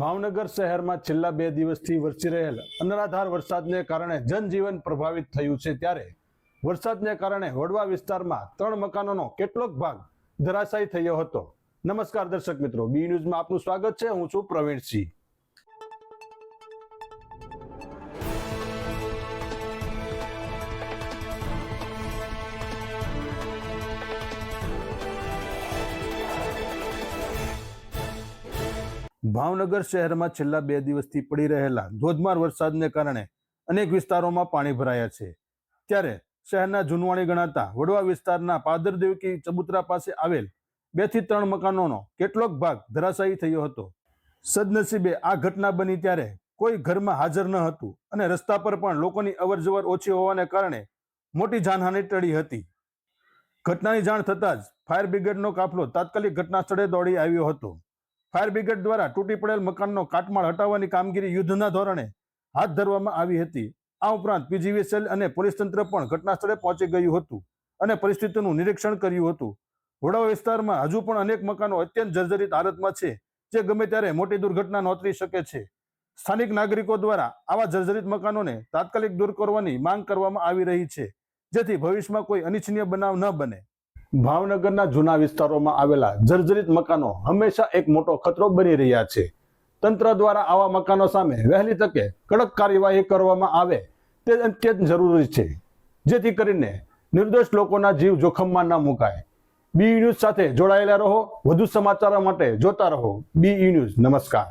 ભાવનગર શહેરમાં છેલ્લા બે દિવસથી વરસી રહેલ અનરાધાર વરસાદને કારણે જનજીવન પ્રભાવિત થયું છે ત્યારે વરસાદને કારણે વડવા વિસ્તારમાં ત્રણ મકાનોનો કેટલોક ભાગ ધરાશાયી થયો હતો. નમસ્કાર દર્શક મિત્રો, બી ન્યૂઝમાં આપનું સ્વાગત છે. હું છું પ્રવીણસિંહ. ભાવનગર શહેરમાં છેલ્લા બે દિવસથી પડી રહેલા ધોધમાર વરસાદને કારણે અનેક વિસ્તારોમાં પાણી ભરાયા છે. ત્યારે શહેરના જુનવાણી ગણાતા વડવા વિસ્તારના પાદરદેવ કે ચબુતરા પાસે આવેલ બેથી ત્રણ મકાનોનો કેટલોક ભાગ ધરાશાયી થયો હતો. સદનસીબે આ ઘટના બની ત્યારે કોઈ ઘરમાં હાજર ન હતું અને રસ્તા પર પણ લોકોની અવરજવર ઓછી હોવાને કારણે મોટી જાનહાનિ ટળી હતી. ઘટનાની જાણ થતાં જ ફાયર બ્રિગેડનો કાફલો તાત્કાલિક ઘટના સ્થળે દોડી આવ્યો હતો. ફાયર બ્રિગેડ દ્વારા તૂટી પડેલ મકાનનો કાટમાળ હટાવવાની કામગીરી યુદ્ધના ધોરણે હાથ ધરવામાં આવી હતી. આ ઉપરાંત પીજીવીસીએલ અને પોલીસ તંત્ર પણ ઘટના સ્થળે પહોંચી ગયું હતું અને પરિસ્થિતિનું નિરીક્ષણ કર્યું હતું. વડોદરા વિસ્તારમાં હજુ પણ અનેક મકાનો અત્યંત જર્જરિત હાલતમાં છે, જે ગમે ત્યારે મોટી દુર્ઘટના નોતરી શકે છે. સ્થાનિક નાગરિકો દ્વારા આવા જર્જરિત મકાનોને તાત્કાલિક દૂર કરવાની માંગ કરવામાં આવી રહી છે, જેથી ભવિષ્યમાં કોઈ અનિચ્છનીય બનાવ ન બને. ભાવનગરના જૂના વિસ્તારોમાં આવેલા જર્જરિત મકાનો હંમેશા એક મોટો ખતરો બની રહ્યા છે. તંત્ર દ્વારા આવા મકાનો સામે વહેલી તકે કડક કાર્યવાહી કરવામાં આવે તે અત્યંત જરૂરી છે. જેથી કરીને નિર્દોષ લોકોના જીવ જોખમમાં ન મુકાય. બી ન્યૂઝ સાથે જોડાયેલા રહો. વધુ સમાચારો માટે જોતા રહો. બી ન્યૂઝ નમસ્કાર.